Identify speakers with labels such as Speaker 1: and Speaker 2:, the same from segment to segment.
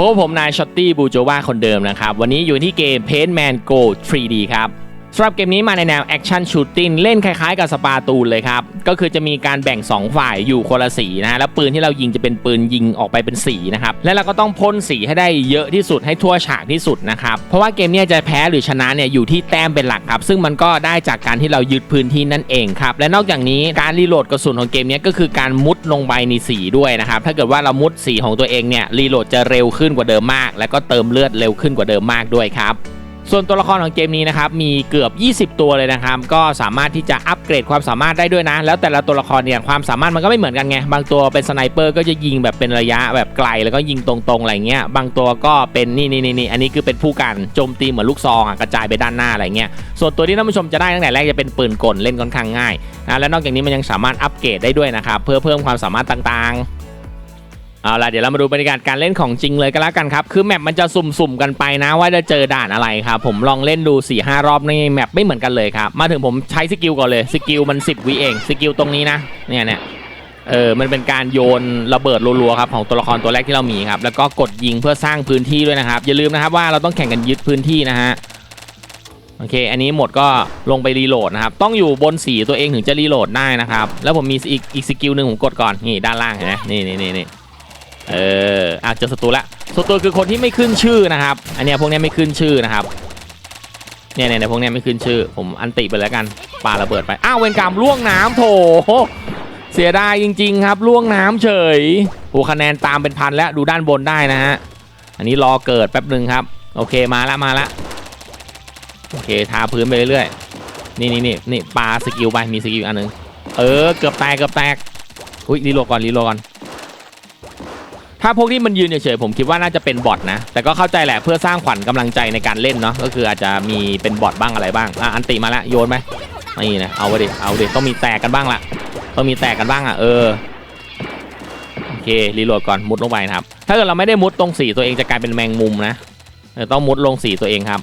Speaker 1: พบกับผมนายช็อตตี้บูโจวาคนเดิมนะครับ วันนี้อยู่ที่เกม Paintman Go 3D ครับ สำหรับเกมนี้มาในแนวแอคชั่นชูตติ้งเล่นคล้ายๆกับสปาตูนเลยครับ ก็คือจะมีการแบ่ง 2 ฝ่ายอยู่คนละสีนะฮะแล้วปืนที่เรายิงจะเป็นปืนยิงออกไปเป็นสีนะครับ และเราก็ต้องพ่นสีให้ได้เยอะที่สุดให้ทั่วฉากที่สุดนะครับ เพราะว่าเกมนี้จะแพ้หรือชนะเนี่ยอยู่ที่แต้มเป็นหลักครับ ซึ่งมันก็ได้จากการที่เรายึดพื้นที่นั่นเองครับและนอกจากนี้การรีโหลดกระสุนของเกมนี้ก็คือการมุดลงไปในสีด้วยนะครับถ้าเกิดว่าเรามุดสีของตัวเองเนี่ยรีโหลดจะเร็วขึ้นกว่าเดิมมาก และก็เติมเลือดเร็วขึ้นกว่าเดิมมากด้วยครับ ส่วนตัวละครของเกมนี้นะครับมีเกือบ 20 ตัวเลยนะครับก็สามารถที่จะอัปเกรดความสามารถได้ด้วยนะ แล้วแต่ละตัวละครเนี่ยความสามารถมันก็ไม่เหมือนกันไงบางตัวเป็นสไนเปอร์ก็จะยิงแบบเป็นระยะแบบไกลแล้วก็ยิงตรงๆอะไรเงี้ยบางตัวก็เป็นนี่นี่นี่นี่อันนี้คือเป็นผู้กันโจมตีเหมือนลูกซองอะกระจายไปด้านหน้าอะไรเงี้ยส่วนตัวที่ท่านผู้ชมจะได้ตั้งแต่แรกจะเป็นปืนกลเล่นค่อนข้างง่ายนะและนอกจากนี้มันยังสามารถอัปเกรดได้ด้วยนะครับเพื่อเพิ่มความสามารถต่างๆ เอาล่ะเดี๋ยวเรามาดูบรรยากาศการเล่นของจริงเลยก็แล้วกันครับ คือแมปมันจะสุ่มๆกันไปนะ ว่าจะเจอด่านอะไรครับผมลองเล่นดู4ี่ห้ารอบในแมปไม่เหมือนกันเลยครับมาถึงผมใช้สกิลก่อนเลยสกิลมัน 10วิเองสกิลตรงนี้นะเนี่ยเนี่ยเออมันเป็นการโยนระเบิดรัวๆครับของตัวละครตัวแรกที่เรามีครับแล้วก็กดยิงเพื่อสร้างพื้นที่ด้วยนะครับอย่าลืมนะครับว่าเราต้องแข่งกันยึดพื้นที่นะฮะโอเค อันนี้หมดก็ลงไปรีโหลดนะครับ ต้องอยู่บนสีตัวเองถึงจะรีโหลดได้นะครับ แล้วผมมีอีกอีกสกิลหนึ่งผมกดก่อน นี่ด้านล่างเห็นไหมนี่นี่นี่นี่ เอออาจจะเจอศัตรูละศัตรูคือคนที่ไม่ขึ้นชื่อนะครับ อันเนี้ยพวกเนี้ยไม่ขึ้นชื่อนะครับเนี่ยเนี่ยพวกเนี้ยไม่ขึ้นชื่อ ผมอันติไปแล้วกันปาระเบิดไปอ้าวเวนกรรมล่วงน้ำโถเสียดายจริง ๆ ครับล่วงน้ำเฉยโอ้คะแนนตามเป็นพันแล้วดูด้านบนได้นะฮะอันนี้รอเกิดแป๊บหนึ่งครับ โอเคมาละมาละโอเคทาพื้นไปเรื่อยๆนี่นี่นี่นี่ปาสกิลไปมีสกิลอันหนึงเออเกือบแตกเกือบแตกอุ้ยรีโหลดก่อนรีโหลดก่อน ถ้าพวกที่มันยืนเฉยๆผมคิดว่าน่าจะเป็นบอทนะ แต่ก็เข้าใจแหละเพื่อสร้างขวัญกำลังใจในการเล่นเนาะก็คืออาจจะมีเป็นบอทบ้างอะไรบ้างอะอันติมาแล้วโยนไหมนี่นะเอาไปดิเอาดิต้องมีแตกกันบ้างละต้องมีแตกกันบ้างอะเออโอเครีโหลดก่อนมุดลงไปนะครับ ถ้าเกิดเราไม่ได้มุดตรงสีตัวเองจะกลายเป็นแมงมุมนะต้องมุดลงสีตัวเองครับ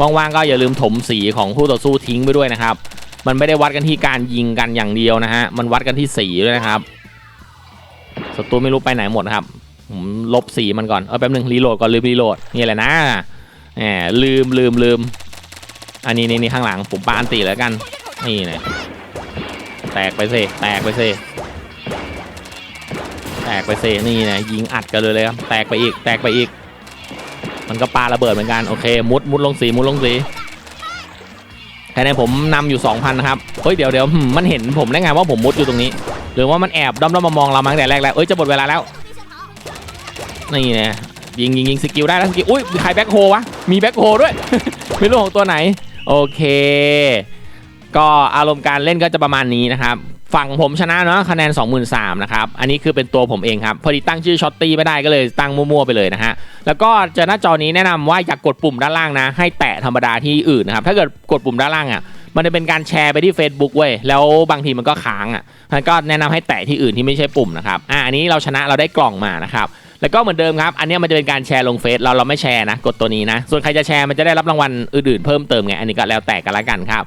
Speaker 1: ว่างๆก็อย่าลืมถมสีของคู่ต่อสู้ทิ้งไปด้วยนะครับ มันไม่ได้วัดกันที่การยิงกันอย่างเดียวนะฮะมันวัดกันที่สีด้วยนะครับศัตรูไม่รู้ไปไหนหมดครับ ผมลบสีมันก่อน เออแป๊บนึงรีโหลดก่อนลืมรีโหลดนี่แหละนะแหมลืมลืมลืมอันนี้นี่นี่ข้างหลังผมปาอันตีแล้วกัน นี่นะแตกไปเซแตกไปเซแตกไปเซนี่นะยิงอัดกันเลยเลยครับแตกไปอีก แตกไปอีก มันก็ปาระเบิดเหมือนกันโอเคมุดมุดลงสีมุดลงสีคะแนนผมนำอยู่ 2,000นะครับ เฮ้ย เดี๋ยวเดี๋ยวมันเห็นผมได้ไงว่าผมมุดอยู่ตรงนี้ หรือว่ามันแอบด้อมๆมามองเรามาตั้งแต่แรกแล้ว เอ้ย จะหมดเวลาแล้ว นี่นะยิงยิงยิงสกิลได้แล้วสกิลอุ้ยมีใครแบ็คโฮวะมีแบ็คโฮด้วย ไม่รู้ของตัวไหน โอเค ก็อารมณ์การเล่นก็จะประมาณนี้นะครับฝั่งผมชนะเนาะคะแนน 23,000นะครับ อันนี้คือเป็นตัวผมเองครับ พอดีตั้งชื่อช็อตตี้ไม่ได้ก็เลยตั้งมั่วๆไปเลยนะฮะ แล้วก็เจอหน้าจอนี้แนะนำว่าอย่ากกดปุ่มด้านล่างนะ ให้แตะธรรมดาที่อื่นนะครับ ถ้าเกิดกดปุ่มด้านล่างอะมันจะเป็นการแชร์ไปที่ Facebook เว้ย แล้วบางทีมันก็ค้างอะมันก็แนะนำให้แตะที่อื่นที่ไม่ใช่ปุ่มนะครับ อ่าอันนี้เราชนะเราได้กล่องมานะครับ แล้วก็เหมือนเดิมครับ อันนี้มันจะเป็นการแชร์ลงเฟซเราเราไม่แชร์นะ กดตัวนี้นะ ส่วนใครจะแชร์มันจะได้รับรางวัลอื่นๆเพิ่มเติมไง อันนี้ก็แล้วแต่กันละกันครับ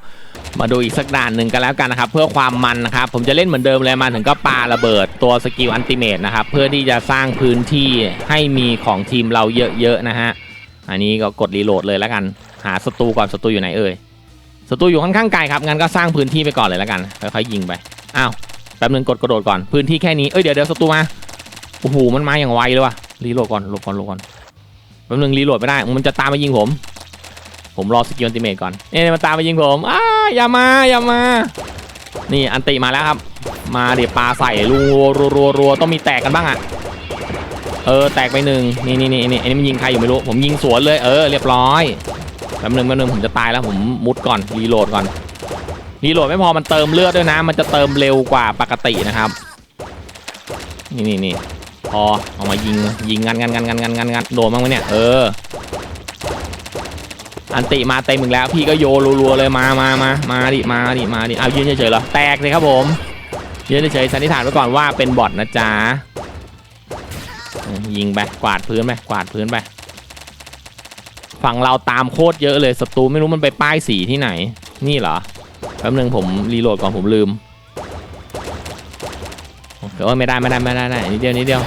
Speaker 1: มาดูอีกสักด่านหนึ่งกันแล้วกันนะครับ เพื่อความมันนะครับ ผมจะเล่นเหมือนเดิมเลยมาถึงก็ปาระเบิดตัวสกิลอันติเมตนะครับ เพื่อที่จะสร้างพื้นที่ให้มีของทีมเราเยอะๆนะฮะ อันนี้ก็กดรีโหลดเลยแล้วกัน หาศัตรูก่อนศัตรูอยู่ไหนเอ่ย ศัตรูอยู่ค่อนข้างไกลครับ งั้นก็สร้างพื้นที่ไปก่อนเลยแล้วกัน ค่อยๆยิงไป อ้าว แป๊บนึงกดกระโดดก่อน พื้นที่แค่นี้ เอ้ยเดี๋ยวเดี๋ยวศัตรูมา โอ้โหมันมาอย่างไวเลยว่ะรีโหลดก่อนหลบก่อนหลบก่อนแป๊บนึงรีโหลดไม่ได้ มันจะตามมายิงผม ผมรอสกิลอันติเมตก่อนเอ้ยมันตามมายิงผมอ้าอย่ามาอย่ามา นี่อันติมาแล้วครับ มาเดี๋ยวปลาใส่รัวรัวรัวรัวต้องมีแตกกันบ้างอะเออแตกไปหนึ่งนี่นี่นี่นี่อันนี้มันยิงใครอยู่ไม่รู้ผมยิงสวนเลยเออเรียบร้อยแป๊บนึงแป๊บนึงผมจะตายแล้วผมมุดก่อนรีโหลดก่อนรีโหลดไม่พอมันเติมเลือดด้วยนะ มันจะเติมเร็วกว่าปกตินะครับ นี่นี่นี่ พอเอามายิงยิงงันงันงันงันงันงันงันโดนบ้างไหมเนี่ยเอออันติมาเต็มอีกแล้วพี่ก็โยรัวๆเลยมามามามาดิมาดิมาดิเอายืนเฉยๆเหรอแตกเลยครับผมยืนเฉยๆสันนิษฐานไว้ก่อนว่าเป็นบอทนะจ๊ะยิงไปกวาดพื้นไปกวาดพื้นไปฝั่งเราตามโคตรเยอะเลยศัตรูไม่รู้มันไปป้ายสีที่ไหน นี่เหรอแป๊บนึงผมรีโหลดก่อนผมลืม โอ้ยไม่ได้ไม่ได้ไม่ได้ไม่ได้นิดเดียวนิดเดียว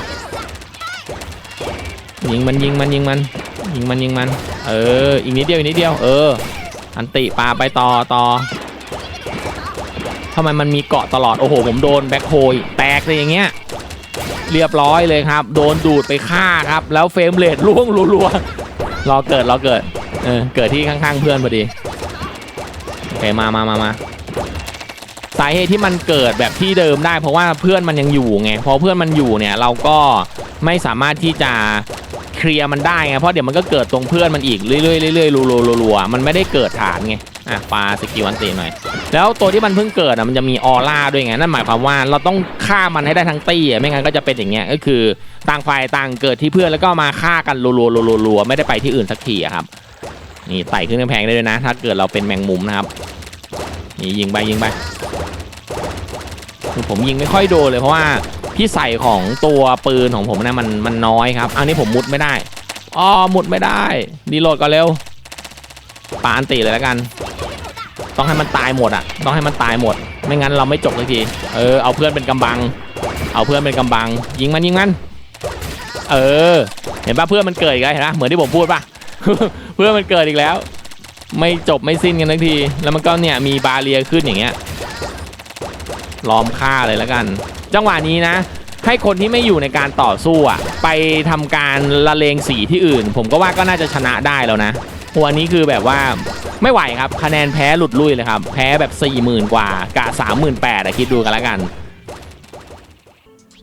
Speaker 1: ยิงมันยิงมันยิงมันยิงมันยิงมัน เอออีกนิดเดียวอีกนิดเดียวเออ อันติปาไปต่อต่อทำไมมันมีเกาะตลอดโอ้โหผมโดนแบ็คโฮยแตกเลยอย่างเงี้ยเรียบร้อยเลยครับ โดนดูดไปฆ่าครับ แล้วเฟรมเรทล่วงรัวๆรอเกิดรอเกิดเออเกิดที่ข้างๆเพื่อนพอดีโอเคมามามามาาเหตุที่มันเกิดแบบที่เดิมได้ เพราะว่าเพื่อนมันยังอยู่ไงพอเพื่อนมันอยู่เนี่ยเราก็ไม่สามารถที่จะเคลียร์มันได้ไงเพราะเดี๋ยวมันก็เกิดตรงเพื่อนมันอีกเรื่อยๆเรื่อยๆรัวๆๆๆมันไม่ได้เกิดฐานไงอะปาสกิลอันตีหน่อย แล้วตัวที่มันเพิ่งเกิดอะมันจะมีออร่าด้วยไงนั่นหมายความว่าเราต้องฆ่ามันให้ได้ทั้งตี้อะไม่งั้นก็จะเป็นอย่างเงี้ยก็คือต่างฝ่ายต่างเกิดที่เพื่อนแล้วก็มาฆ่ากันรัวๆรัวๆๆไม่ได้ไปที่อื่นสักทีอะครับนี่ไต่ขึ้นกำแพงได้ด้วยนะ ถ้าเกิดเราเป็นแมงมุมนะครับนี่ยิงไปยิงไป คือผมยิงไม่ค่อยโดนเลยเพราะว่าพี่ใส่ของตัวปืนของผมนะมันมันน้อยครับ อันนี้ผมมุดไม่ได้อ๋อมุดไม่ได้ ดีโหลดก่อนเร็วปาอันตีเลยแล้วกัน ต้องให้มันตายหมดอะ ต้องให้มันตายหมด ไม่งั้นเราไม่จบสักที เออเอาเพื่อนเป็นกำบัง เอาเพื่อนเป็นกำบัง ยิงมันยิงมัน เออ เห็นปะเพื่อนมันเกิดอีกแล้วเห็นปะเหมือนที่ผมพูดปะเพื่อนมันเกิดอีกแล้ว ไม่จบไม่สิ้นกันทักที แล้วมันก็เนี่ยมีบาเรียขึ้นอย่างเงี้ย ล้อมฆ่าเลยแล้วกัน จังหวะนี้นะ ให้คนที่ไม่อยู่ในการต่อสู้อะ ไปทำการละเลงสีที่อื่น ผมก็ว่าก็น่าจะชนะได้แล้วนะหัวนี้คือแบบว่าไม่ไหวครับคะแนนแพ้หลุดลุยเลยครับ แพ้แบบ4 0,000กว่ากะ38,000อะคิดดูกันแล้วกัน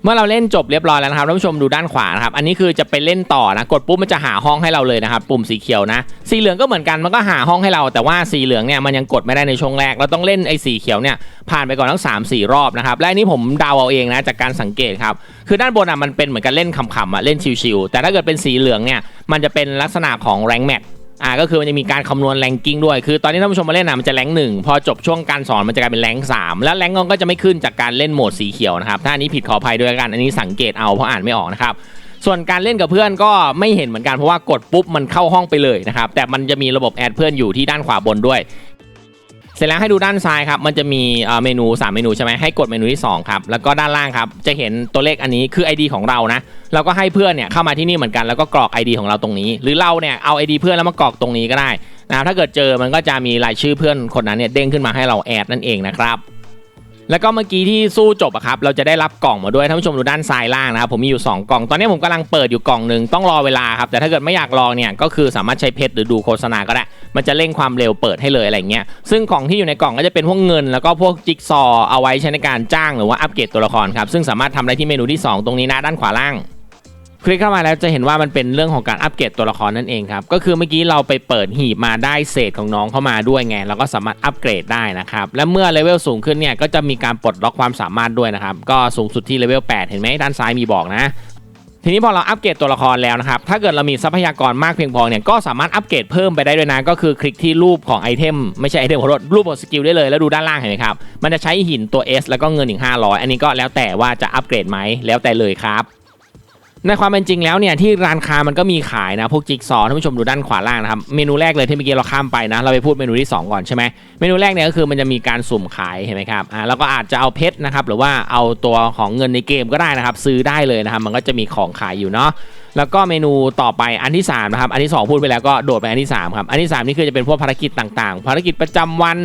Speaker 1: เมื่อเราเล่นจบเรียบร้อยแล้วนะครับท่านผู้ชมดูด้านขวานะครับอันนี้คือจะไปเล่นต่อนะกดปุ๊บมันจะหาห้องให้เราเลยนะครับปุ่มสีเขียวนะสีเหลืองก็เหมือนกันมันก็หาห้องให้เรา แต่ว่าสีเหลืองเนี่ยมันยังกดไม่ได้ในช่วงแรก เราต้องเล่นไอ้สีเขียวเนี่ยผ่านไปก่อนทั้ง3 4 รอบนะครับและนนี้ผมเดาเอาเองนะจากการสังเกตครับคือด้านบนอะมันเป็นเหมือนกันเล่นขำๆอะเล่นชิวๆแต่ถ้าเกิดเป็นสีเหลืองเนี่ยมันจะเป็นลักษณะของแรงแมท อ่าก็คือมันจะมีการคำนวณแรงกิ้งด้วย คือตอนนี้ท่านผู้ชมมาเล่นนะมันจะแรงหนึ่งพอจบช่วงการสอนมันจะกลายเป็นแรงสามแล้วแรงก็จะไม่ขึ้นจากการเล่นโหมดสีเขียวนะครับถ้าอันนี้ผิดขออภัยด้วยกันอันนี้สังเกตเอาเพราะอ่านไม่ออกนะครับส่วนการเล่นกับเพื่อนก็ไม่เห็นเหมือนกันเพราะว่ากดปุ๊บมันเข้าห้องไปเลยนะครับแต่มันจะมีระบบแอดเพื่อนอยู่ที่ด้านขวาบนด้วย เสร็จแล้วให้ดูด้านซ้ายครับ มันจะมีเมนู 3 เมนูใช่ไหมให้กดเมนูที่ 2 ครับ แล้วก็ด้านล่างครับ จะเห็นตัวเลขอันนี้คือ ID ของเรานะ เราก็ให้เพื่อนเนี่ยเข้ามาที่นี่เหมือนกัน แล้วก็กรอก ID ของเราตรงนี้ หรือเราเนี่ยเอา ID เพื่อนแล้วมากรอกตรงนี้ก็ได้นะถ้าเกิดเจอมันก็จะมีรายชื่อเพื่อนคนนั้นเนี่ยเด้งขึ้นมาให้เราแอดนั่นเองนะครับ แล้วก็เมื่อกี้ที่สู้จบอะครับเราจะได้รับกล่องมาด้วยท่านผู้ชมดูด้านซ้ายล่างนะครับผมมีอยู่ 2 กล่อง ตอนนี้ผมกำลังเปิดอยู่กล่องหนึ่งต้องรอเวลาครับแต่ถ้าเกิดไม่อยากรอเนี่ยก็คือสามารถใช้เพชรหรือดูโฆษณาก็ได้ มันจะเร่งความเร็วเปิดให้เลยอะไรเงี้ยซึ่งของที่อยู่ในกล่องก็จะเป็นพวกเงิน แล้วก็พวกจิ๊กซอว์เอาไว้ใช้ในการจ้างหรือว่าอัปเกรดตัวละครครับซึ่งสามารถทำได้ที่เมนูที่ 2 ตรงนี้นะด้านขวาล่าง คลิกเข้ามาแล้วจะเห็นว่ามันเป็นเรื่องของการอัปเกรดตัวละครนั่นเองครับ ก็คือเมื่อกี้เราไปเปิดหีบมาได้เศษของน้องเข้ามาด้วยไงเราก็สามารถอัปเกรดได้นะครับ และเมื่อเลเวลสูงขึ้นเนี่ยก็จะมีการปลดล็อกความสามารถด้วยนะครับ ก็สูงสุดที่เลเวล8เห็นไหมด้านซ้ายมีบอกนะทีนี้พอเราอัปเกรดตัวละครแล้วนะครับ ถ้าเกิดเรามีทรัพยากรมากเพียงพอเนี่ย ก็สามารถอัปเกรดเพิ่มไปได้ด้วยนะ ก็คือคลิกที่รูปของไอเทมไม่ใช่ไอเทมขอโทษรูปของสกิลได้เลย แล้วดูด้านล่างเห็นไหมครับ มันจะใช้หินตัว S แล้วก็เงินอีก500 อันนี้ก็แล้วแต่ว่าจะอัปเกรดไหม แล้วแต่เลยครับ ในความเป็นจริงแล้วเนี่ยที่ร้านค้ามันก็มีขายนะพวกจิ๊กซอว์ท่านผู้ชมดูด้านขวาล่างนะครับเมนูแรกเลยที่เมื่อกี้เราข้ามไปนะเราไปพูดเมนูที่ 2 ก่อนใช่ไหมเมนูแรกเนี่ยก็คือมันจะมีการสุ่มขายเห็นไหมครับอ่าแล้วก็อาจจะเอาเพชรนะครับหรือว่าเอาตัวของเงินในเกมก็ได้นะครับซื้อได้เลยนะครับมันก็จะมีของขายอยู่เนาะ แล้วก็เมนูต่อไปอันที่3นะครับอันที่ 2 พูดไปแล้วก็โดดไปอันที่3ครับอันที่ 3 นี่คือจะเป็นพวกภารกิจต่างๆ ภารกิจประจำวัน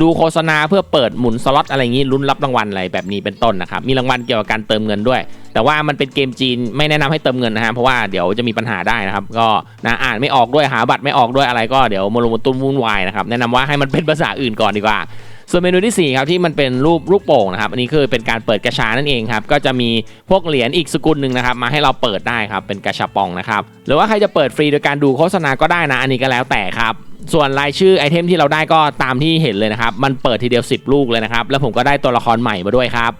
Speaker 1: ดูโฆษณาเพื่อเปิดหมุนสล็อตอะไรอย่างนี้ลุ้นรับรางวัลอะไรแบบนี้เป็นต้นนะครับมีรางวัลเกี่ยวกับการเติมเงินด้วย แต่ว่ามันเป็นเกมจีนไม่แนะนำให้เติมเงินนะฮะเพราะว่าเดี๋ยวจะมีปัญหาได้นะครับก็นะอ่านไม่ออกด้วยหาบัตรไม่ออกด้วยอะไรก็เดี๋ยวมลมตุ้นวุ่นวายนะครับแนะนำว่าให้มันเป็นภาษาอื่นก่อนดีกว่า ส่วนเมนูที่ 4 ครับที่มันเป็นรูปลูกโป่งนะครับอันนี้คือเป็นการเปิดกระชานั่นเองครับก็จะมีพวกเหรียญอีกสกุลหนึ่งนะครับมาให้เราเปิดได้ครับเป็นกระชาปองนะครับหรือว่าใครจะเปิดฟรีโดยการดูโฆษณาก็ได้นะอันนี้ก็แล้วแต่ครับส่วนรายชื่อไอเทมที่เราได้ก็ตามที่เห็นเลยนะครับ มันเปิดทีเดียว 10 ลูกเลยนะครับ แล้วผมก็ได้ตัวละครใหม่มาด้วยครับ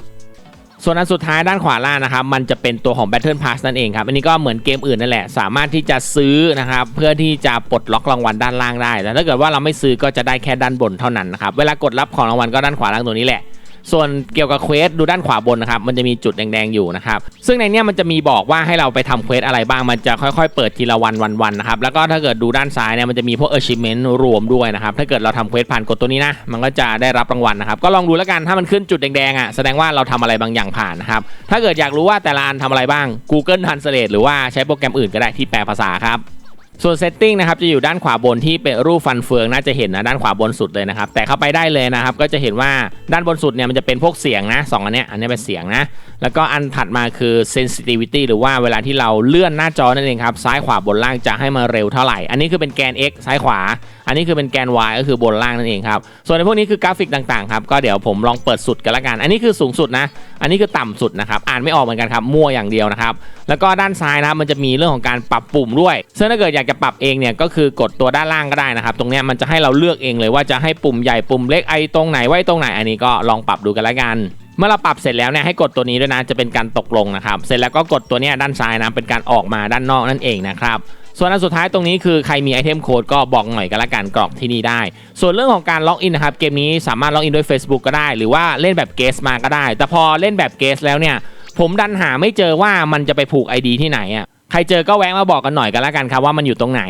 Speaker 1: ส่วนอันสุดท้ายด้านขวาล่างนะครับ มันจะเป็นตัวของ Battle Pass นั่นเองครับ อันนี้ก็เหมือนเกมอื่นนั่นแหละ สามารถที่จะซื้อนะครับ เพื่อที่จะปลดล็อกรางวัลด้านล่างได้ แต่ถ้าเกิดว่าเราไม่ซื้อก็จะได้แค่ด้านบนเท่านั้นนะครับ เวลากดรับของรางวัลก็ด้านขวาล่างตัวนี้แหละ ส่วนเกี่ยวกับเควสดูด้านขวาบนนะครับมันจะมีจุดแดงๆอยู่นะครับซึ่งในเนี้ยมันจะมีบอกว่าให้เราไปทำเควสอะไรบ้างมันจะค่อยๆ เปิดทีละวันวันๆนะครับแล้วก็ถ้าเกิดดูด้านซ้ายเนี่ยมันจะมีพวก achievement รวมด้วยนะครับถ้าเกิดเราทำเควสผ่านกดตัวนี้นะมันก็จะได้รับรางวัลนะครับก็ลองดูแล้วกันถ้ามันขึ้นจุดแดงๆอะแสดงว่าเราทำอะไรบางอย่างผ่านนะครับถ้าเกิดอยากรู้ว่าแต่ละอันทำอะไรบ้าง Google Translate หรือว่าใช้โปรแกรมอื่นก็ได้ที่แปลภาษาครับ ส่วน setting นะครับจะอยู่ด้านขวาบนที่เป็นรูปฟันเฟืองน่าจะเห็นนะด้านขวาบนสุดเลยนะครับแต่เข้าไปได้เลยนะครับก็จะเห็นว่าด้านบนสุดเนี่ยมันจะเป็นพวกเสียงนะสองอันเนี้ยอันนี้เป็นเสียงนะแล้วก็อันถัดมาคือ sensitivity หรือว่าเวลาที่เราเลื่อนหน้าจอนั่นเองครับซ้ายขวาบนล่างจะให้มาเร็วเท่าไหร่ อันนี้คือเป็นแกน x ซ้ายขวา อันนี้คือเป็นแกน y ก็คือบนล่างนั่นเองครับส่วนในพวกนี้คือกราฟิกต่างๆครับก็เดี๋ยวผมลองเปิดสุดกันละกัน อันนี้คือสูงสุดนะ อันนี้คือต่ำสุดนะครับอ่านไม่ออกเหมือนกันครับมั่วอย่างเดียวนะครับแล้วก็ด้านซ้ายนะมันจะมีเรื่องของการปรับปุ่มด้วยซึ่งถ้าเกิดอยากจะปรับเองเนี่ยก็คือกดตัวด้านล่างก็ได้นะครับ ตรงนี้มันจะให้เราเลือกเองเลยว่าจะให้ปุ่มใหญ่ปุ่มเล็กไอตรงไหนไว้ตรงไหนอันนี้ก็ลองปรับดูกันละกันเมื่อเราปรับเสร็จแล้วเนี่ยให้กดตัวนี้ด้วยนะจะเป็นการตกลงนะครับ เสร็จแล้วก็กดตัวนี้ด้านซ้ายนะเป็นการออกมาด้านนอกนั่นเองนะครับส่วนอันสุดท้ายตรงนี้คือใครมีไอเทมโค้ดก็บอกหน่อยกันละกันกรอกที่นี่ได้ ส่วนเรื่องของการล็อกอินนะครับเกมนี้สามารถล็อกอินด้วย Facebook ก็ได้ หรือว่าเล่นแบบเกสมาก็ได้ แต่พอเล่นแบบเกสแล้วเนี่ยผมดันหาไม่เจอว่ามันจะไปผูก ID ที่ไหนอะ ใครเจอก็แวะมาบอกกันหน่อยกันละกันครับว่ามันอยู่ตรงไหน